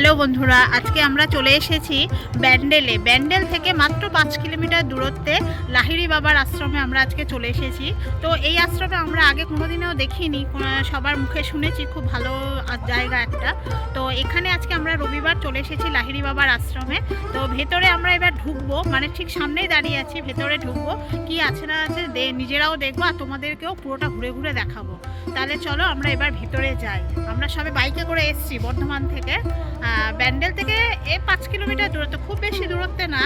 Hello বন্ধুরা, আজকে আমরা চলে এসেছি ব্যান্ডেলে। ব্যান্ডেল থেকে মাত্র পাঁচ কিলোমিটার দূরত্বে লাহিড়ি বাবার আশ্রমে আমরা আজকে চলে এসেছি। তো এই আশ্রমে আমরা আগে কোনোদিনও দেখিনি সবার মুখে শুনেছি, খুব ভালো জায়গা একটা। তো এখানে আজকে আমরা রবিবার চলে এসেছি লাহিড়ি বাবার আশ্রমে। তো ভেতরে আমরা এবার ঢুকবো মানে ঠিক সামনেই দাঁড়িয়ে আছি, ভেতরে ঢুকবো। কি আছে না আছে নিজেরাও দেখব আর তোমাদেরকেও পুরোটা ঘুরে ঘুরে দেখাবো। তাহলে চলো আমরা এবার ভেতরে যাই। আমরা সবে বাইকে করে এসেছি বর্ধমান থেকে। ব্যান্ডেল থেকে এ পাঁচ কিলোমিটার দূরত্ব, খুব বেশি দূরত্বে না।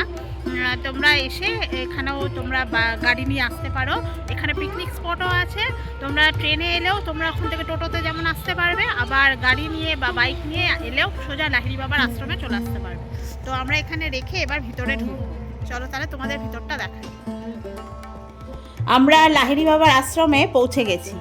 তোমরা এসে এখানেও তোমরা গাড়ি নিয়ে আসতে পারো। এখানে পিকনিক স্পটও আছে। তোমরা ট্রেনে এলেও তোমরা ওখান থেকে টোটোতে যেমন আসতে পারবে, আবার গাড়ি নিয়ে বা বাইক নিয়ে এলেও সোজা লাহিড়ি বাবার আশ্রমে চলে আসতে পারবে। তো আমরা এখানে রেখে এবার ভিতরে ঢুকবো। চলো তাহলে তোমাদের ভিতরটা দেখাই। আমরা লাহিড়ি বাবার আশ্রমে পৌঁছে গেছি।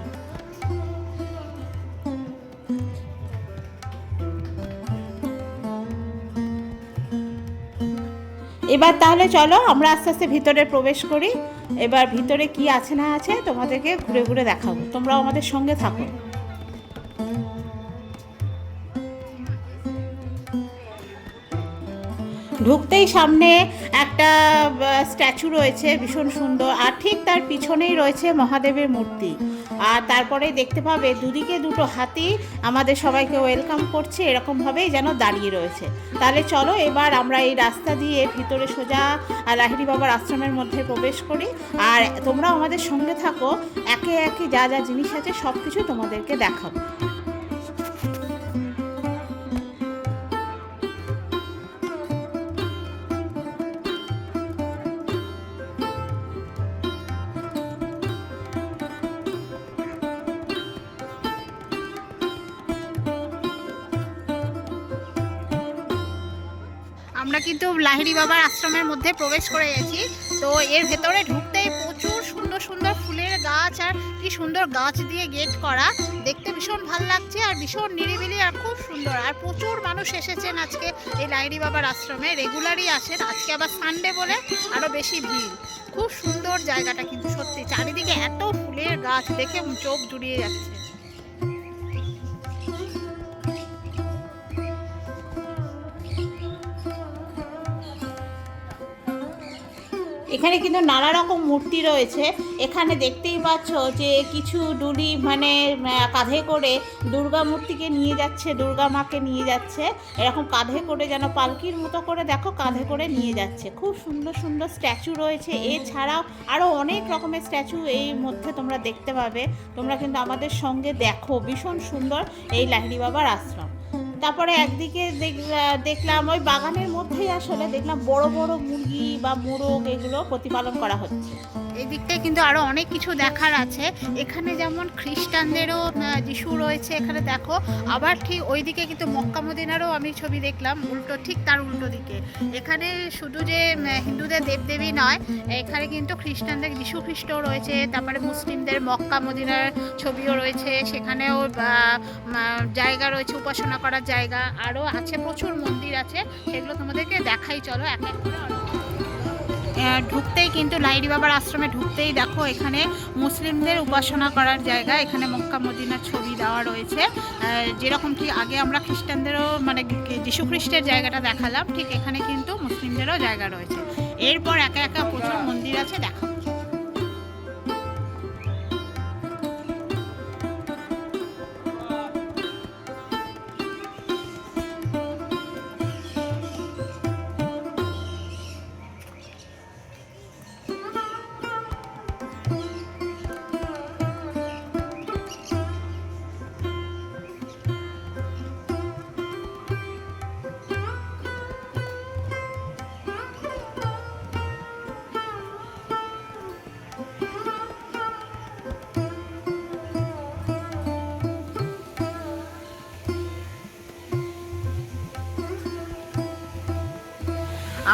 এবার তাহলে চলো, আমরা আস্তে আস্তে ভিতরে প্রবেশ করি। এবার ভিতরে কি আছে না আছে তোমাদেরকে ঘুরে ঘুরে দেখাবো। তোমরাও আমাদের সঙ্গে থাকো। ঢুকতেই সামনে একটা স্ট্যাচু রয়েছে, ভীষণ সুন্দর। আর ঠিক তার পিছনেই রয়েছে মহাদেবের মূর্তি। আর তারপরে দেখতে পাবে দুদিকে দুটো হাতি আমাদের সবাইকে ওয়েলকাম করছে, এরকমভাবেই যেন দাঁড়িয়ে রয়েছে। তাহলে চলো এবার আমরা এই রাস্তা দিয়ে ভিতরে সোজা লাহিড়ি বাবার আশ্রমের মধ্যে প্রবেশ করি। আর তোমরাও আমাদের সঙ্গে থাকো, একে একে যা যা জিনিস আছে সব কিছু তোমাদেরকে দেখাবো। লাহিড়ি বাবার আশ্রমের মধ্যে প্রবেশ করে গেছি। তো এর ভেতরে ঢুকতেই প্রচুর সুন্দর সুন্দর ফুলের গাছ আর কি সুন্দর গাছ দিয়ে গেট করা। দেখতে ভীষণ ভালো লাগছে আর ভীষণ নিরিবিলি আর খুব সুন্দর। আর প্রচুর মানুষ এসেছেন আজকে এই লাহিড়ি বাবার আশ্রমে। রেগুলারই আসেন। আজকে আবার সানডে বলে আরও বেশি ভিড়। খুব সুন্দর জায়গাটা কিন্তু সত্যি। চারিদিকে এত ফুলের গাছ দেখে চোখ জুড়িয়ে যাচ্ছে। এখানে কিন্তু নানা রকম মূর্তি রয়েছে। এখানে দেখতেই পাচ্ছ যে কিছু ডুলি মানে কাঁধে করে দুর্গা মূর্তিকে নিয়ে যাচ্ছে, দুর্গা মাকে নিয়ে যাচ্ছে। এরকম কাঁধে করে যেন পালকির মতো করে দেখো, কাঁধে করে নিয়ে যাচ্ছে। খুব সুন্দর সুন্দর স্ট্যাচু রয়েছে। এছাড়াও আরও অনেক রকমের স্ট্যাচু এই মধ্যে তোমরা দেখতে পাবে। তোমরা কিন্তু আমাদের সঙ্গে দেখো। ভীষণ সুন্দর এই লাহিড়ি বাবার আশ্রম। তারপরে একদিকে দেখ- দেখলাম ওই বাগানের মধ্যেই আসলে দেখলাম বড় বড় মুরগি বা মোরগ এগুলো প্রতিপালন করা হচ্ছে। এই দিকটায় কিন্তু আরও অনেক কিছু দেখার আছে। এখানে যেমন খ্রিস্টানদেরও যিশু রয়েছে এখানে দেখো। আবার ঠিক ওইদিকে কিন্তু মক্কা মদিনারও আমি ছবি দেখলাম, উল্টো ঠিক তার উল্টো দিকে। এখানে শুধু যে হিন্দুদের দেবদেবী নয়, এখানে কিন্তু খ্রিস্টানদের যিশু খ্রিস্টও রয়েছে, তারপরে মুসলিমদের মক্কা মদিনার ছবিও রয়েছে। সেখানেও জায়গা রয়েছে, উপাসনা করার জায়গা আরও আছে, প্রচুর মন্দির আছে। সেগুলো তোমাদেরকে দেখাই, চলো এক এক ঢুকতেই কিন্তু লাইরি বাবার আশ্রমে ঢুকতেই দেখো, এখানে মুসলিমদের উপাসনা করার জায়গা, এখানে মক্কা মদিনার ছবি দেওয়া রয়েছে। যেরকম ঠিক আগে আমরা খ্রিস্টানদেরও মানে যীশু খ্রিস্টের জায়গাটা দেখালাম, ঠিক এখানে কিন্তু মুসলিমদেরও জায়গা রয়েছে। এরপর একা একা প্রচুর মন্দির আছে দেখা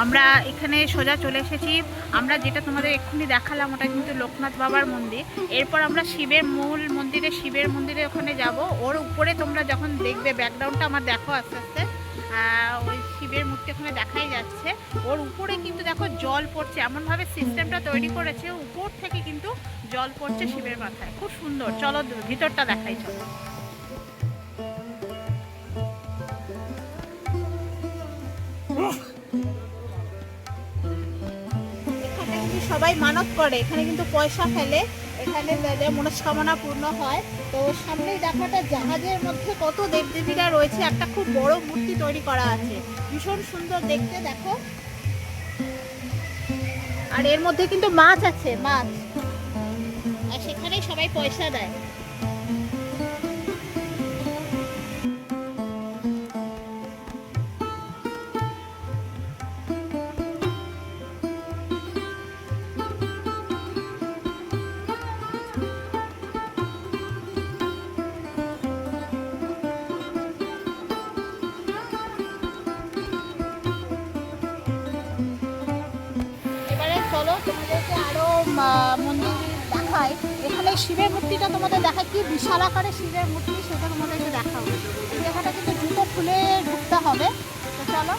আমরা এখানে সোজা চলে এসেছি। আমরা যেটা তোমাদের এক্ষুনি দেখালাম ওটা কিন্তু লোকনাথ বাবার মন্দির। এরপর আমরা শিবের মূল মন্দিরে, শিবের মন্দিরে ওখানে যাব। ওর উপরে তোমরা যখন দেখবে ব্যাকগ্রাউন্ডটা আমার দেখো আস্তে আস্তে। ওই শিবের মূর্তি ওখানে দেখাই যাচ্ছে। ওর উপরে কিন্তু দেখো জল পড়ছে। এমনভাবে সিস্টেমটা তৈরি করেছে। উপর থেকে কিন্তু জল পড়ছে শিবের মাথায়। খুব সুন্দর। চলো ভিতরটা দেখাই, চলো। সবাই মানত করে, এখানে কিন্তু পয়সা ফেলে, এখানে যাদের মনস্কামনা পূর্ণ হয়। তো সামনেই দেখো একটা জাহাজের মধ্যে কত দেবদেবীরা রয়েছে, একটা খুব বড় মূর্তি তৈরি করা আছে। ভীষণ সুন্দর দেখতে, দেখো। আর এর মধ্যে কিন্তু মাছ আছে, মাছ। আর সেখানেই সবাই পয়সা দেয়। শিবের মূর্তিটা তোমাদের দেখা কি বিশাল আকারে শিবের মূর্তি, সেটা তোমাদেরকে দেখাবো এই জায়গাটা কিন্তু জুতো খুলে ঢুকতে হবে, তো চলো।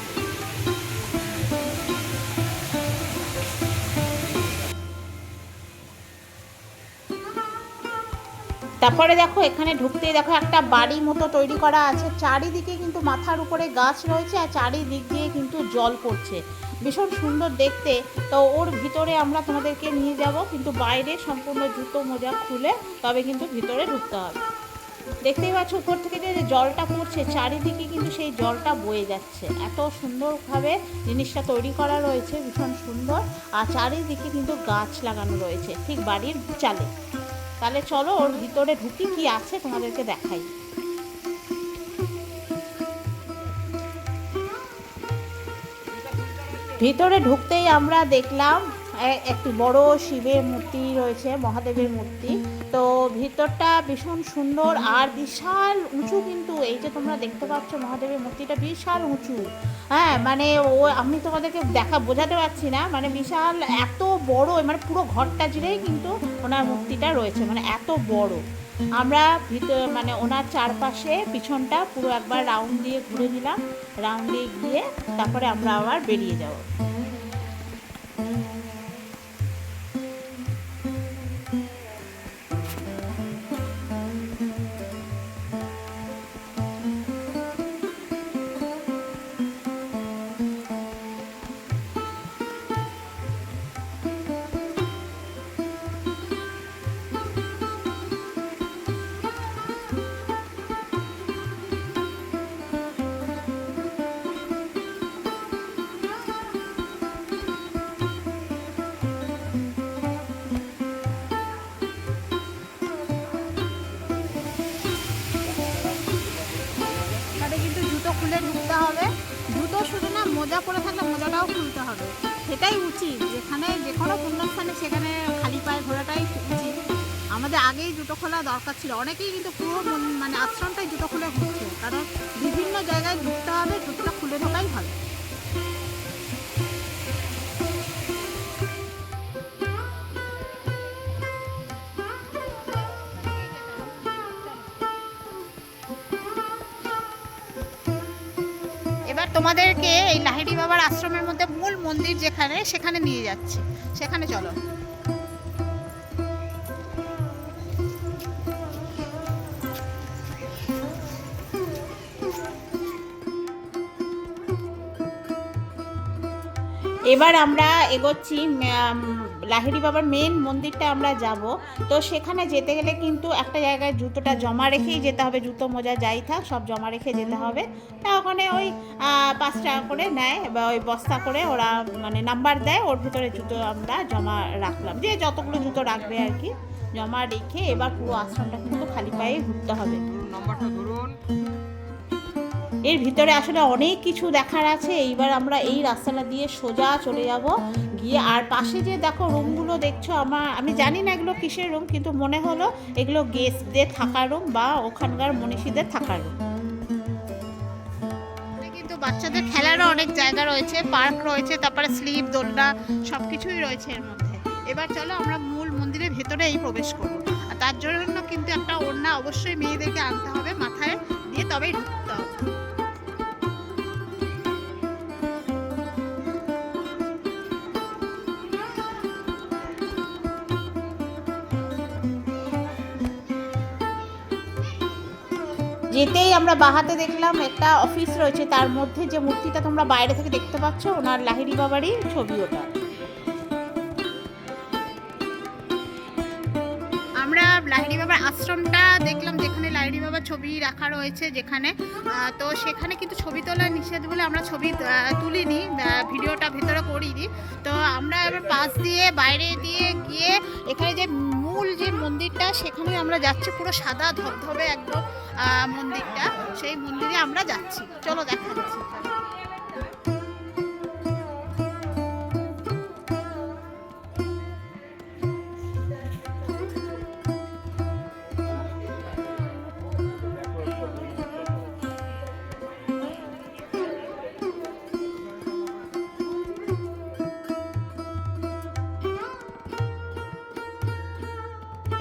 তারপরে দেখো, এখানে ঢুকতে দেখো, একটা বাড়ি মতো তৈরি করা আছে। চারিদিকে কিন্তু মাথার উপরে গাছ রয়েছে আর চারিদিক দিয়ে কিন্তু জল পড়ছে। ভীষণ সুন্দর দেখতে। তো ওর ভিতরে আমরা তোমাদেরকে নিয়ে যাব, কিন্তু বাইরে সম্পূর্ণ জুতো মোজা খুলে তবে কিন্তু ভিতরে ঢুকতে হবে। দেখতেই পাচ্ছ উপর থেকে যে জলটা পড়ছে, চারিদিকে কিন্তু সেই জলটা বয়ে যাচ্ছে। এত সুন্দরভাবে জিনিসটা তৈরি করা রয়েছে, ভীষণ সুন্দর। আর চারিদিকে কিন্তু গাছ লাগানো রয়েছে, ঠিক বাড়ির চালে। তাহলে চলো ওর ভিতরে ঢুকি, কি আছে তোমাদেরকে দেখাই। ভিতরে ঢুকতেই আমরা দেখলাম একটি বড় শিবের মূর্তি রয়েছে মহাদেবের মূর্তি। তো ভিতরটা ভীষণ সুন্দর আর বিশাল উঁচু কিন্তু এই যে তোমরা দেখতে পাচ্ছ মহাদেবের মূর্তিটা বিশাল উঁচু। হ্যাঁ মানে ও আমি তোমাদেরকে দেখা বোঝাতে পারছি না মানে বিশাল এত বড় মানে পুরো ঘরটা জুড়েই কিন্তু ওনার মূর্তিটা রয়েছে মানে এত বড়। আমরা ভিতর মানে ওনার চারপাশে পিছনটা পুরো একবার রাউন্ড দিয়ে ঘুরে নিলাম, রাউন্ড দিয়ে গিয়ে তারপরে আমরা আবার বেরিয়ে যাব। মোজা পরে থাকলে মোজাটাও খুলতে হবে। সেটাই উচিত। যেখানে যে কোনো পুণ্যস্থানে সেখানে খালি পায়ে ঘোরাটাই উচিত। আমাদের আগেই জুতো খোলা দরকার ছিল। অনেকেই কিন্তু পুরো মানে আশ্রমটাই জুতো খুলে ঘুরছে। কারণ বিভিন্ন জায়গায় ঢুকতে হবে, জুতোটা খুলে ঢোকাই ভালো। এবার তোমাদেরকে এই লাহিড়ি বাবার আশ্রমের মধ্যে মূল মন্দির যেখানে সেখানে নিয়ে যাচ্ছি। সেখানে চলো। এবার আমরা এগোচ্ছি লাহিড়ি বাবার মেন মন্দিরটা আমরা যাব। তো সেখানে যেতে গেলে কিন্তু একটা জায়গায় জুতোটা জমা রেখেই যেতে হবে, জুতো মোজা যাই থাক, সব জমা রেখে যেতে হবে। তা ওখানে ওই পাঁচ টাকা করে নেয় বা ওই বস্তা করে ওরা মানে নাম্বার দেয়, ওর ভিতরে জুতো আমরা জমা রাখলাম। যে যতগুলো জুতো রাখবে আর কি, জমা রেখে এবার পুরো আশ্রমটা কিন্তু খালি পায়ে ঘুরতে হবে। নাম্বারটা ধরুন। এর ভিতরে আসলে অনেক কিছু দেখার আছে। এইবার আমরা এই রাস্তাটা দিয়ে সোজা চলে যাব। গিয়ে আর পাশে যে দেখো রুমগুলো দেখছ, আমার আমি জানি না এগুলো কিসের রুম, কিন্তু মনে হলো এগুলো গেস্টদের থাকার রুম বা ওখানকার মনীষীদের থাকার রুম। বাচ্চাদের খেলারও অনেক জায়গা রয়েছে, পার্ক রয়েছে, তারপরে স্লিপ, দোলনা সব কিছুই রয়েছে এর মধ্যে। এবার চলো আমরা মূল মন্দিরের ভেতরেই প্রবেশ করব। তার জন্য কিন্তু একটা ওড়না অবশ্যই মেয়েদেরকে আনতে হবে মাথায়, দিয়ে তবেই ঢুকতে হবে। যেতেই আমরা বাহাতে দেখলাম একটা অফিস রয়েছে। তার মধ্যে যে মূর্তিটা তোমরা বাইরে থেকে দেখতে পাচ্ছ, ওনার লাহিড়ি বাবারই ছবি ওটা আমরা লাহিড়ি বাবার আশ্রমটা দেখলাম, যেখানে লাহিড়ি বাবার ছবি রাখা রয়েছে যেখানে। তো সেখানে কিন্তু ছবি তোলা নিষেধ বলে আমরা ছবি তুলিনি ভিডিওটা ভেতরে করিনি। তো আমরা এবার পাশ দিয়ে বাইরে দিয়ে গিয়ে এখানে যে মূল যে মন্দিরটা, সেখানে আমরা যাচ্ছি পুরো সাদা ধবধবে একদম মন্দিরটা। সেই মন্দিরে আমরা যাচ্ছি। চলো দেখা যাচ্ছে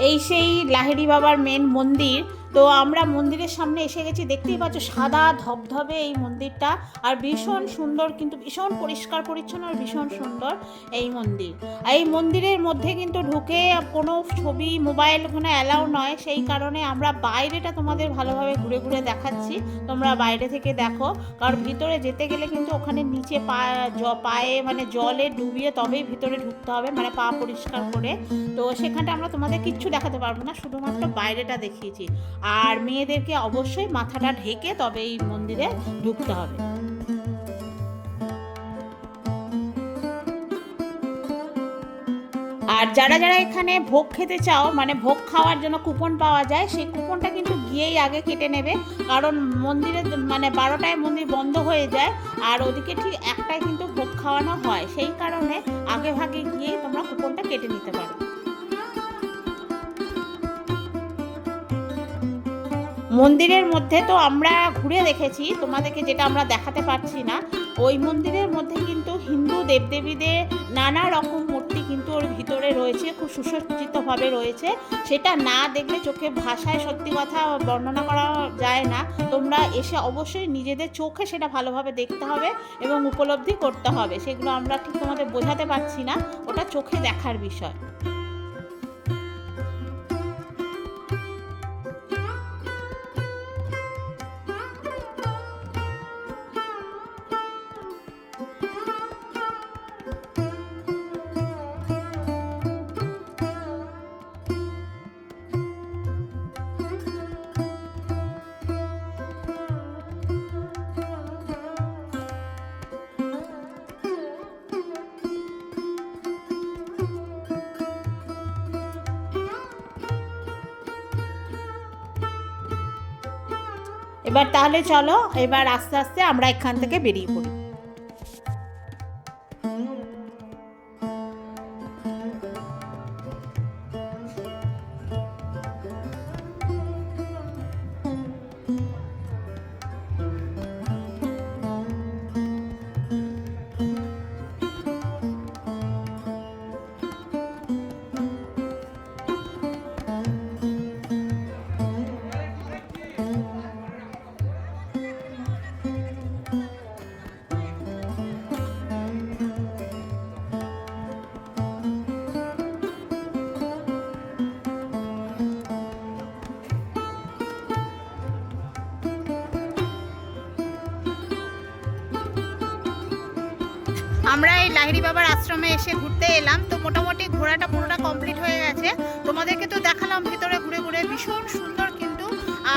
এই সেই লাহিড়ি বাবার মেন মন্দির তো আমরা মন্দিরের সামনে এসে গেছি, দেখতেই পাচ্ছ সাদা ধবধবে এই মন্দিরটা আর ভীষণ সুন্দর কিন্তু ভীষণ পরিষ্কার পরিচ্ছন্ন আর ভীষণ সুন্দর এই মন্দির। এই মন্দিরের মধ্যে কিন্তু ঢুকে কোনো ছবি, মোবাইল ওখানে অ্যালাউ নয়, সেই কারণে আমরা বাইরেটা তোমাদের ভালোভাবে ঘুরে ঘুরে দেখাচ্ছি, তোমরা বাইরে থেকে দেখো। কারণ ভিতরে যেতে গেলে কিন্তু ওখানে নিচে পা পায়ে মানে জলে ডুবিয়ে তবেই ভিতরে ঢুকতে হবে মানে পা পরিষ্কার করে। তো সেখানটা আমরা তোমাদের কিচ্ছু দেখাতে পারব না, শুধুমাত্র বাইরেটা দেখিয়েছি। আর মেয়েদেরকে অবশ্যই মাথাটা ঢেকে তবে এই মন্দিরে ঢুকতে হবে। আর যারা যারা এখানে ভোগ খেতে চাও মানে ভোগ খাওয়ার জন্য কুপন পাওয়া যায়, সেই কুপনটা কিন্তু গিয়েই আগে কেটে নেবে। কারণ মন্দিরে মানে বারোটায় মন্দির বন্ধ হয়ে যায়, আর ওদিকে ঠিক একটায় কিন্তু ভোগ খাওয়ানো হয়। সেই কারণে আগে ভাগে গিয়েই তোমরা কুপনটা কেটে নিতে পারো। মন্দিরের মধ্যে তো আমরা ঘুরে দেখেছি, তোমাদেরকে যেটা আমরা দেখাতে পারছি না। ওই মন্দিরের মধ্যে কিন্তু হিন্দু দেবদেবীদের নানা রকম মূর্তি কিন্তু ওর ভিতরে রয়েছে, খুব সুসজ্জিতভাবে রয়েছে। সেটা না দেখলে চোখে ভাষায় সত্যি কথা বর্ণনা করা যায় না। তোমরা এসে অবশ্যই নিজেদের চোখে সেটা ভালোভাবে দেখতে হবে এবং উপলব্ধি করতে হবে। সেগুলো আমরা ঠিক তোমাদের বোঝাতে পারছি না, ওটা চোখে দেখার বিষয়। এবার তাহলে চলো এবার আস্তে আস্তে আমরা এখান থেকে বেরিয়ে পড়ি। এই লাহিড়ি বাবার আশ্রমে এসে ঘুরতে এলাম। তো মোটামুটি ঘোরাটা পুরোটা কমপ্লিট হয়ে গেছে। তোমাদেরকে তো দেখালাম ভিতরে ঘুরে ঘুরে, ভীষণ সুন্দর কিন্তু।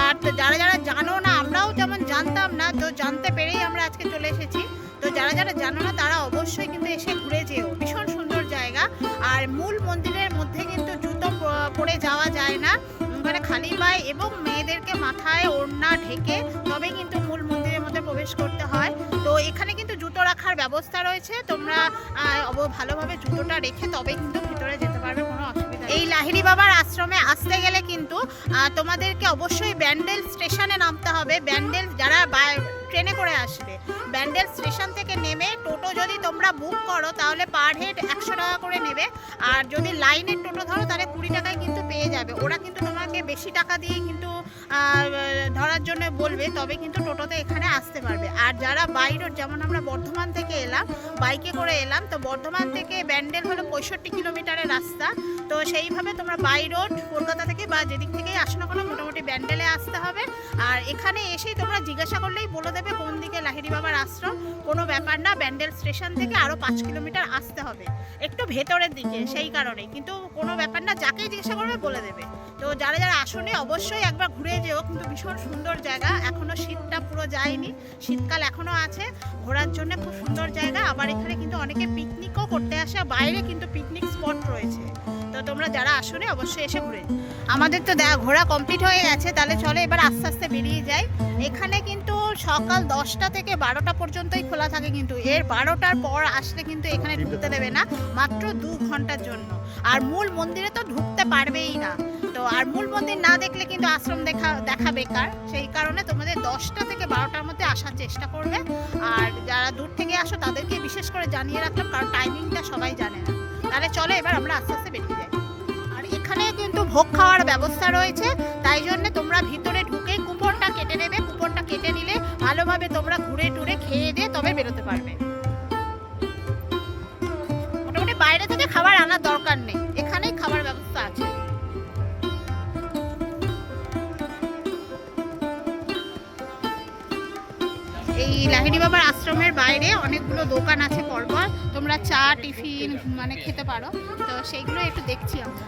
আর যারা যারা জানো না, আমরাও যেমন জানতাম না, তো জানতে পেরেই আমরা আজকে চলে এসেছি। তো যারা যারা জানো না, তারা অবশ্যই কিন্তু এসে ঘুরে যেও। ভীষণ সুন্দর জায়গা। আর মূল মন্দিরের মধ্যে কিন্তু জুতো পরে যাওয়া যায় না। মানে খালি পায়ে এবং মেয়েদেরকে মাথায় ওড়না ঢেকে তবে কিন্তু প্রবেশ করতে হয়। তো এখানে কিন্তু জুতো রাখার ব্যবস্থা রয়েছে। তোমরা ভালোভাবে জুতোটা রেখে তবে কিন্তু ভিতরে যেতে পারবে, কোনো অসুবিধা এই লাহিড়ি বাবার আশ্রমে আসতে গেলে কিন্তু তোমাদেরকে অবশ্যই ব্যান্ডেল স্টেশনে নামতে হবে। ব্যান্ডেল যারা ট্রেনে করে আসবে। ব্যান্ডেল স্টেশন থেকে নেমে টোটো যদি তোমরা বুক করো, তাহলে পার হেড একশো টাকা করে নেবে। আর যদি লাইনের টোটো ধরো, তাহলে কুড়ি টাকায় কিন্তু পেয়ে যাবে। ওরা কিন্তু তোমাকে বেশি টাকা দিয়ে কিন্তু ধরার জন্য বলবে, তবে কিন্তু টোটোতে এখানে আসতে পারবে। আর যারা বাই রোড যেমন আমরা বর্ধমান থেকে এলাম বাইকে করে এলাম, তো বর্ধমান থেকে ব্যান্ডেল হলো পঁয়ষট্টি কিলোমিটারের রাস্তা। তো সেইভাবে তোমরা বাই রোড কলকাতা থেকে বা যেদিক থেকেই আসো না কোনো, মোটামুটি ব্যান্ডেলে আসতে হবে। আর এখানে এসেই তোমরা জিজ্ঞাসা করলেই বলে দেবে, কোন দিকে লাহিড়ি বাবার আশ্রম, কোনো ব্যাপার না, ব্যান্ডেল স্টেশন থেকে আরও পাঁচ কিলোমিটার আসতে হবে। একটু ভেতরের দিকে, সেই কারণে। কিন্তু কোনো ব্যাপার না, যাকেই জিজ্ঞাসা করবে বলে দেবে। তো যারা যারা আসনে, অবশ্যই একবার ঘুরে যেও। কিন্তু ভীষণ সুন্দর জায়গা। এখনও শীতটা পুরো যায়নি। শীতকাল এখনও আছে। ঘোরার জন্য খুব সুন্দর জায়গা। আবার এখানে কিন্তু অনেকে পিকনিকও করতে আসে। বাইরে কিন্তু পিকনিক স্পট রয়েছে। তো তোমরা যারা আসনে, অবশ্যই এসে ঘুরে আমাদের তো দেখা, ঘোরা কমপ্লিট হয়ে গেছে। তাহলে চলো এবার আস্তে আস্তে বেরিয়ে যাই। এখানে কিন্তু সকাল দশটা থেকে বারোটা পর্যন্তই খোলা থাকে কিন্তু। এর বারোটার পর আসলে কিন্তু এখানে ঢুকতে দেবে না। মাত্র দু ঘণ্টার জন্য। আর মূল মন্দিরে তো ঢুকতে পারবেই না। তো আর মূল মন্দির না দেখলে কিন্তু আশ্রম দেখা দেখা বেকার। সেই কারণে তোমাদের দশটা থেকে বারোটার মধ্যে আসার চেষ্টা করবে। আর যারা দূর থেকে আসো, তাদেরকে বিশেষ করে জানিয়ে রাখলাম, কারণ টাইমিংটা সবাই জানে না। তাহলে চলো এবার আমরা আস্তে আস্তে বেরিয়ে যাই। আর এখানে কিন্তু ভোগ খাওয়ার ব্যবস্থা রয়েছে। তাই জন্য তোমরা ভিতরে ঢুকে কুপনটা কেটে নেবে। কুপনটা কেটে নিলে ভালোভাবে তোমরা ঘুরে টুরে খেয়ে দিয়ে তবে বেরোতে পারবে। বাইরে থেকে খাবার আনার দরকার নেই। এখানেই খাবার ব্যবস্থা আছে। এই লাহিড়ি বাবার আশ্রমের বাইরে অনেকগুলো দোকান আছে পরপর। তোমরা চা, টিফিন মানে খেতে পারো। তো সেইগুলো একটু দেখছি আমরা।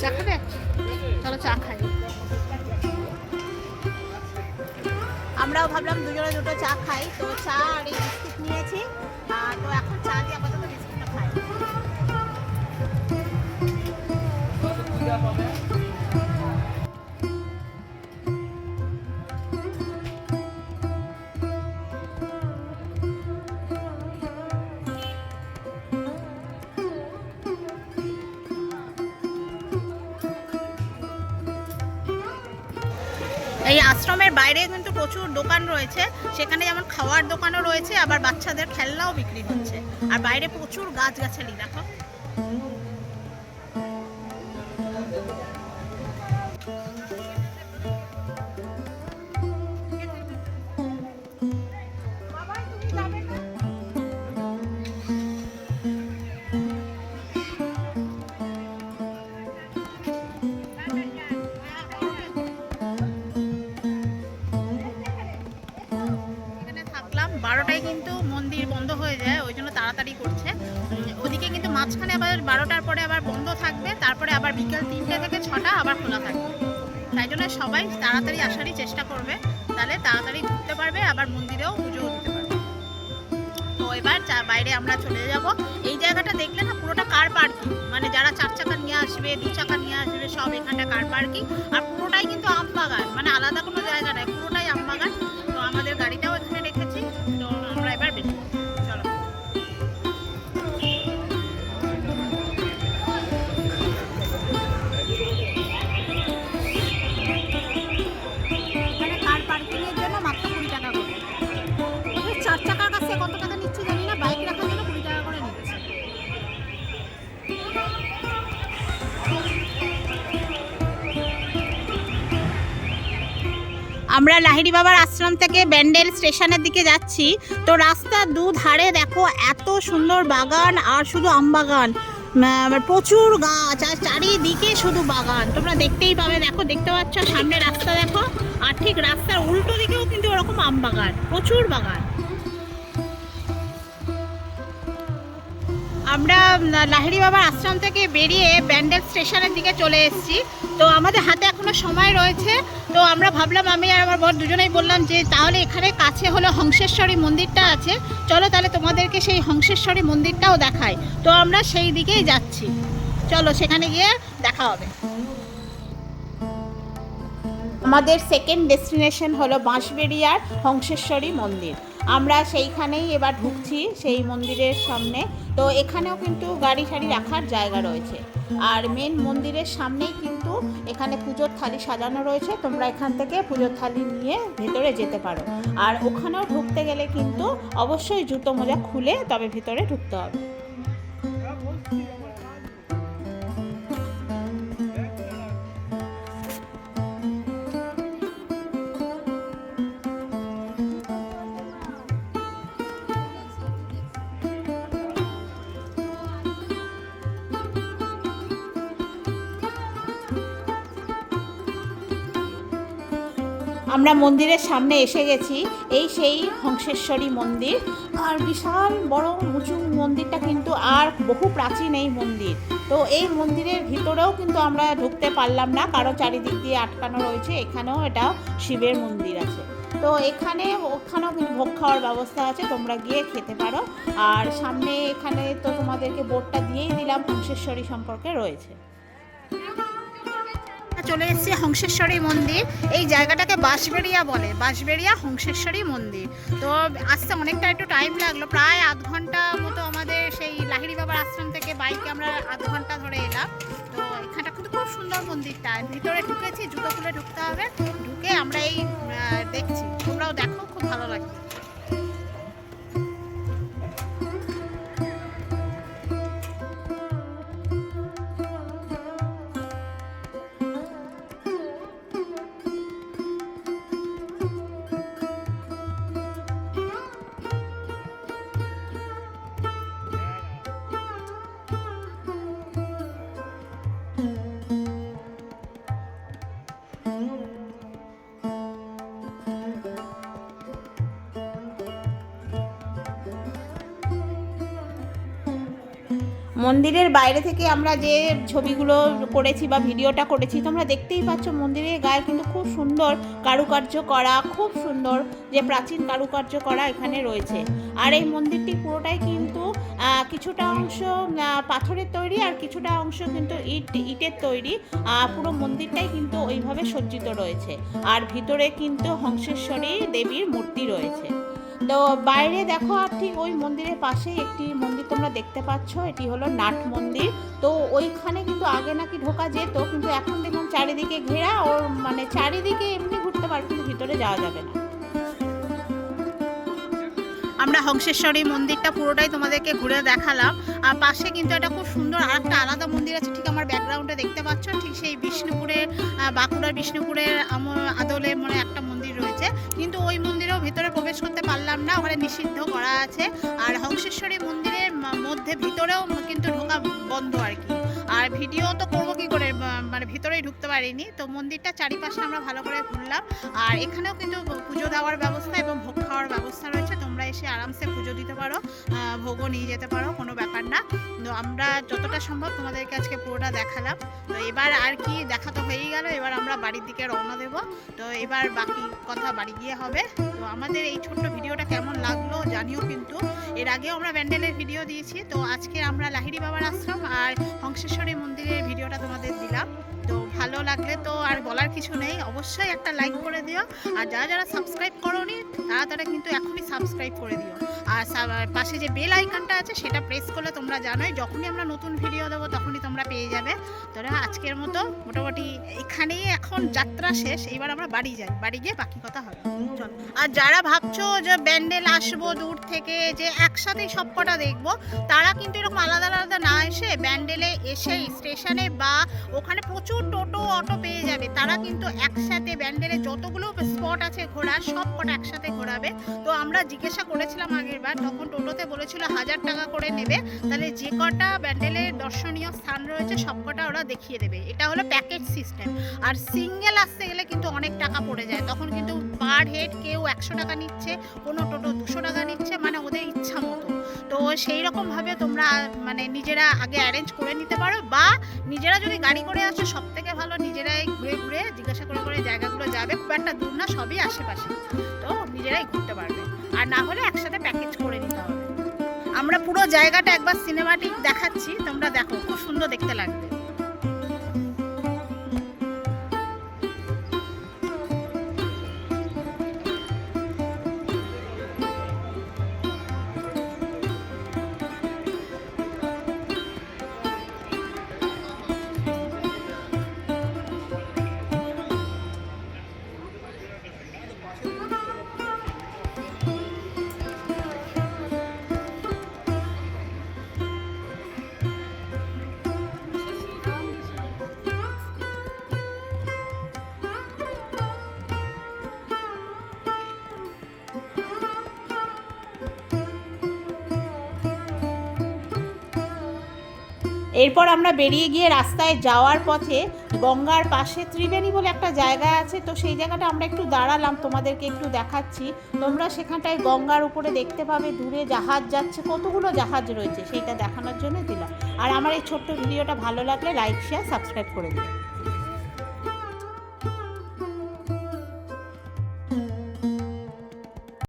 চা খাবে? চলো চা খাই। আমরাও ভাবলাম দুজনে দুটো চা খাই। তো চা আর এই বিস্কুট নিয়েছি বাইরে কিন্তু প্রচুর দোকান রয়েছে, সেখানে যেমন খাওয়ার দোকানও রয়েছে, আবার বাচ্চাদের খেলনাও বিক্রি হচ্ছে। আর বাইরে প্রচুর গাছগাছালি, দেখো। তাড়াতাড়ি করছে। ওদিকে কিন্তু মাঝখানে আবার বারোটার পরে আবার বন্ধ থাকবে, তারপরে আবার বিকেল তিনটে থেকে ছটা আবার খোলা থাকবে। তাই জন্য সবাই তাড়াতাড়ি আসারই চেষ্টা করবে, তাহলে তাড়াতাড়ি ঢুকতে পারবে, আবার মন্দিরেও পুজো দিতে পারবে। তো এবার বাইরে আমরা চলে যাব। এই জায়গাটা দেখলে না পুরোটা কার পার্কিং মানে যারা চার চাকা নিয়ে আসবে, দু চাকা নিয়ে আসবে, সব এখানটা কার পার্কিং আর পুরোটাই কিন্তু আম বাগান মানে আলাদা লাহিড়ি বাবার আশ্রম থেকে ব্যান্ডেল স্টেশনের দিকে যাচ্ছি। তো রাস্তার দু ধারে দেখো, এত সুন্দর বাগান আর শুধু আম বাগান। প্রচুর গাছ, আর চারিদিকে শুধু বাগান। তোমরা দেখতেই পাবে, দেখো, দেখতে পাচ্ছ, সামনে রাস্তা দেখো, আর ঠিক রাস্তার উল্টো দিকেও কিন্তু ওরকম আম বাগান, প্রচুর বাগান। আমরা লাহিড়ি বাবার আশ্রম থেকে বেরিয়ে ব্যান্ডেল স্টেশনের দিকে চলে এসেছি। তো আমাদের হাতে এখনও সময় রয়েছে। তো আমরা ভাবলাম, আমি আর আমার বর দুজনেই বললাম যে, তাহলে এখানে কাছে হলো হংসেশ্বরী মন্দিরটা আছে। চলো তাহলে তোমাদেরকে সেই হংসেশ্বরী মন্দিরটাও দেখাই। তো আমরা সেই দিকেই যাচ্ছি। চলো, সেখানে গিয়ে দেখা হবে। আমাদের সেকেন্ড ডেস্টিনেশন হলো বাঁশবেড়িয়ার হংসেশ্বরী মন্দির। আমরা সেইখানেই এবার ঢুকছি, সেই মন্দিরের সামনে। তো এখানেও কিন্তু গাড়ি টাড়ি রাখার জায়গা রয়েছে। আর মেন মন্দিরের সামনেই কিন্তু এখানে পুজোর থালি সাজানো রয়েছে। তোমরা এখান থেকে পুজোর থালি নিয়ে ভেতরে যেতে পারো। আর ওখানেও ঢুকতে গেলে কিন্তু অবশ্যই জুতো মোজা খুলে তবে ভেতরে ঢুকতে হবে। আমরা মন্দিরের সামনে এসে গেছি। এই সেই হংসেশ্বরী মন্দির। আর বিশাল বড় উঁচু মন্দিরটা কিন্তু আর বহু প্রাচীন এই মন্দির। তো এই মন্দিরের ভিতরেও কিন্তু আমরা ঢুকতে পারলাম না। কারও চারিদিক দিয়ে আটকানো রয়েছে। এখানেও এটা শিবের মন্দির আছে। তো এখানে, ওখানেও কিন্তু ভোগ খাওয়ার ব্যবস্থা আছে। তোমরা গিয়ে খেতে পারো। আর সামনে এখানে তো তোমাদেরকে বোর্ডটা দিয়েই দিলাম। হংসেশ্বরী সম্পর্কে রয়েছে। চলে এসেছি হংসেশ্বরী মন্দির। এই জায়গাটাকে বাঁশবেড়িয়া বলে, বাঁশবেড়িয়া হংসেশ্বরী মন্দির। তো আসতে অনেকটা একটু টাইম লাগল, প্রায় আধ ঘণ্টা মতো আমাদের সেই লাহিড়ি বাবার আশ্রম থেকে বাইকে আমরা আধ ঘণ্টা ধরে এলাম। তো এখানটা কিন্তু খুব সুন্দর মন্দিরটা। ভিতরে ঢুকেছি, জুতো খুলে ঢুকতে হবে। ঢুকে আমরা এই দেখছি। তোমরাও দেখো, খুব ভালো লাগছে। মন্দিরের বাইরে থেকে আমরা যে ছবিগুলো করেছি বা ভিডিওটা করেছি, তোমরা দেখতেই পাচ্ছ মন্দিরের গায়ে কিন্তু খুব সুন্দর কারুকার্য করা, খুব সুন্দর যে প্রাচীন কারুকার্য করা এখানে রয়েছে। আর এই মন্দিরটি পুরোটাই কিন্তু কিছুটা অংশ পাথরের তৈরি আর কিছুটা অংশ কিন্তু ইট, ইটের তৈরি। পুরো মন্দিরটাই কিন্তু ওইভাবে সজ্জিত রয়েছে। আর ভিতরে কিন্তু হংসেশ্বরী দেবীর মূর্তি রয়েছে। তো বাইরে দেখো আর ঠিক ওই মন্দিরের পাশেই একটি মন্দির তোমরা দেখতে পাচ্ছ, এটি হলো নাট মন্দির। তো ওইখানে কিন্তু আগে নাকি ঢোকা যেত, কিন্তু এখন দেখুন চারিদিকে ঘেরা, ওর মানে চারিদিকে এমনি ঘুরতে পার কিন্তু ভিতরে যাওয়া যাবে না। আমরা হংসেশ্বরী মন্দিরটা পুরোটাই তোমাদেরকে ঘুরে দেখালাম। আর পাশে কিন্তু একটা খুব সুন্দর আর একটা আলাদা মন্দির আছে, ঠিক আমার ব্যাকগ্রাউন্ডে দেখতে পাচ্ছ, ঠিক সেই বিষ্ণুপুরের বাঁকুড়ার বিষ্ণুপুরের আদলে মানে একটা রয়েছে। কিন্তু ওই মন্দিরেও ভিতরে প্রবেশ করতে পারলাম না। ওখানে নিষিদ্ধ করা আছে। আর হংসেশ্বরী মন্দিরের মধ্যে ভিতরেও কিন্তু ঢোকা বন্ধ আর কি। আর ভিডিও তো করব কি করে? মানে ভিতরেই ঢুকতে পারিনি। তো মন্দিরটা চারিপাশে আমরা ভালো করে ঘুরলাম। আর এখানেও কিন্তু পুজো দেওয়ার ব্যবস্থা এবং ভোগ খাওয়ার ব্যবস্থা রয়েছে। তোমরা এসে আরামসে পুজো দিতে পারো ভোগও নিয়ে যেতে পারো, কোনো ব্যাপার না। তো আমরা যতটা সম্ভব তোমাদেরকে আজকে পুরোটা দেখালাম। তো এবার আর কি, দেখা তো হয়েই গেল। এবার আমরা বাড়ির দিকে রওনা দেব। তো এবার বাকি কথা বাড়ি গিয়ে হবে। তো আমাদের এই ছোট্ট ভিডিওটা কেমন লাগল জানিও কিন্তু। এর আগেও আমরা ব্যান্ডেলের ভিডিও দিয়েছি। তো আজকে আমরা লাহিড়ি বাবার আশ্রম আর হংসেশ্বরী মন্দিরের ভিডিওটা তোমাদের দিলাম। তো ভালো লাগলে তো আর বলার কিছু নেই, অবশ্যই একটা লাইক করে দিও। আর যারা যারা সাবস্ক্রাইব করোনি, তারা তারা কিন্তু এখনই সাবস্ক্রাইব করে দিও। আর পাশে যে বেল আইকনটা আছে, সেটা প্রেস করলে তোমরা জানোই, যখনই আমরা নতুন ভিডিও দেবো তোমরা পেয়ে যাবে। তোরা আজকের মতো মোটামুটি এখানেই এখন যাত্রা শেষ। এবার আমরা বাড়ি যাই। বাড়ি গিয়ে বাকি কথা হবে। আর যারা ভাবছ যে ব্যান্ডেল আসব দূর থেকে, যে একসাথেই সব কটা দেখব, তারা কিন্তু এরকম আলাদা আলাদা না এসে ব্যান্ডেলে এসেই স্টেশনে বা ওখানে প্রচুর টোটো, অটো পেয়ে যাবে। তারা কিন্তু একসাথে ব্যান্ডেলে যতগুলো স্পট আছে ঘোরার সব কটা একসাথে ঘোরাবে। তো আমরা জিজ্ঞাসা করেছিলাম আগের বার তখন টোটোতে বলেছিল হাজার টাকা করে নেবে। তাহলে যে কটা ব্যান্ডেলের দর্শনীয় স্থান রয়েছে সব কটা ওরা দেখিয়ে দেবে। এটা হলো প্যাকেজ সিস্টেম আর সিঙ্গেল আসতে গেলে কিন্তু অনেক টাকা পড়ে যায়। তখন কিন্তু পার হেড কেউ একশো টাকা নিচ্ছে, কোনো টোটো দুশো টাকা নিচ্ছে মানে ওদের ইচ্ছা মতো। তো সেই রকমভাবে তোমরা মানে নিজেরা আগে অ্যারেঞ্জ করে নিতে পারো, বা নিজেরা যদি গাড়ি করে আসো সব থেকে ভালো নিজেরাই ঘুরে ঘুরে জিজ্ঞাসা করে করে জায়গাগুলো যাবে। খুব একটা দূর না, সবই আশেপাশে। তো নিজেরাই ঘুরতে পারবে। আর না হলে একসাথে প্যাকেজ করে নিতে হবে। আমরা পুরো জায়গাটা একবার সিনেমাটিক দেখাচ্ছি তোমরা দেখো খুব সুন্দর দেখতে লাগবে। এরপর আমরা বেরিয়ে গিয়ে রাস্তায় যাওয়ার পথে গঙ্গার পাশে ত্রিবেণী বলে একটা জায়গা আছে, তো সেই জায়গাটা আমরা একটু দাঁড়ালাম, তোমাদেরকে একটু দেখাচ্ছি। তোমরা সেখানটায় গঙ্গার উপরে দেখতে পাবে, দূরে জাহাজ যাচ্ছে, কতগুলো জাহাজ রয়েছে, সেইটা দেখানোর জন্য দিলাম। আর আমার এই ছোট্ট ভিডিওটা ভালো লাগলে লাইক শেয়ার সাবস্ক্রাইব করে দিও।